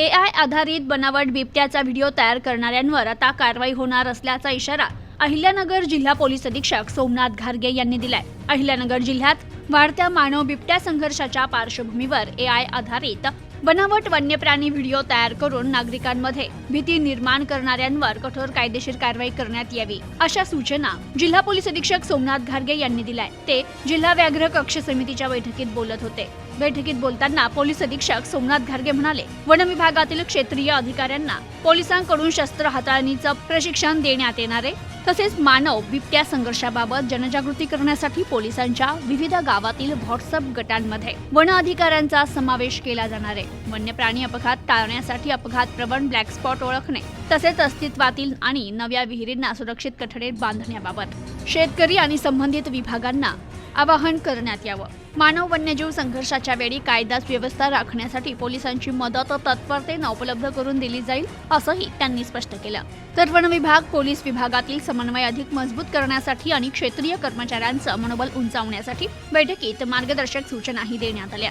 ए I आधारित बनावट बिबट्याचा व्हिडिओ तयार करणाऱ्यांवर आता कारवाई होणार असल्याचा इशारा अहिल्यानगर जिल्हा पोलीस अधीक्षक सोमनाथ घारगे यांनी दिलाय. अहिल्यानगर जिल्ह्यात वाढत्या मानव बिबट्या संघर्षाच्या पार्श्वभूमीवर ए आय आधारित बनावट वन्यप्राणी व्हिडिओ तयार करून नागरिकांमध्ये भीती निर्माण करणाऱ्यांवर कठोर कायदेशीर कारवाई करण्यात यावी अशा सूचना जिल्हा पोलीस अधीक्षक सोमनाथ घारगे यांनी दिलाय ते जिल्हा व्याघ्र कक्ष समितीच्या बैठकीत बोलत होते. बैठकीत बोलताना पोलीस अधीक्षक सोमनाथ घारगे म्हणाले वन विभागातील क्षेत्रीय अधिकाऱ्यांना पोलिसांकडून शस्त्र हाताळणीचं प्रशिक्षण देण्यात येणार आहे. तसेच मानव बिबट्या संघर्षाबाबत जनजागृती करण्यासाठी पोलिसांच्या विविध गावातील व्हॉट्सअप गटांमध्ये वन अधिकाऱ्यांचा समावेश केला जाणार आहे. वन्य प्राणी अपघात टाळण्यासाठी अपघात प्रवण ब्लॅक स्पॉट ओळखणे तसेच अस्तित्वातील आणि नव्या विहिरींना सुरक्षित कठडे बांधण्याबाबत शेतकरी आणि संबंधित विभागांना आवाहन करण्यात यावं. मानव वन्यजीव संघर्षाच्या वेळी कायदा व्यवस्था राखण्यासाठी पोलिसांची मदत तत्परतेनं उपलब्ध करून दिली जाईल असंही त्यांनी स्पष्ट केलं. तर वन विभाग पोलीस विभागातील समन्वय अधिक मजबूत करण्यासाठी आणि क्षेत्रीय कर्मचाऱ्यांचं मनोबल उंचावण्यासाठी बैठकीत मार्गदर्शक सूचनाही देण्यात आल्या.